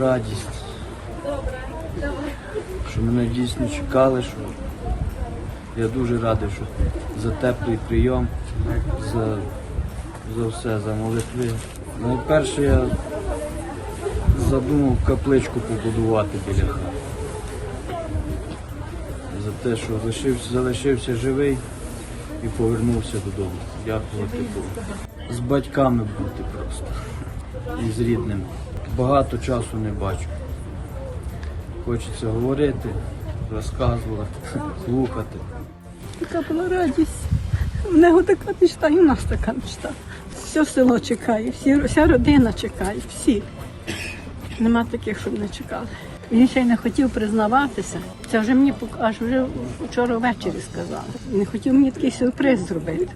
радість. Що мене дійсно чекали, що я дуже радий, що за теплий прийом, за, за все, за молитви. Найперше я задумав капличку побудувати біля хати. За те, що залишився, залишився живий і повернувся додому. Дякувати Богу. З батьками бути просто. І з рідними. Багато часу не бачу. Хочеться говорити, розказувати, слухати. Така була радість. В нього така мечта, і в нас така мечта. Все село чекає, всі, вся родина чекає, всі. Нема таких, щоб не чекали. Він ще й не хотів признаватися. Це вже мені аж вже вчора ввечері сказали. Не хотів мені такий сюрприз зробити.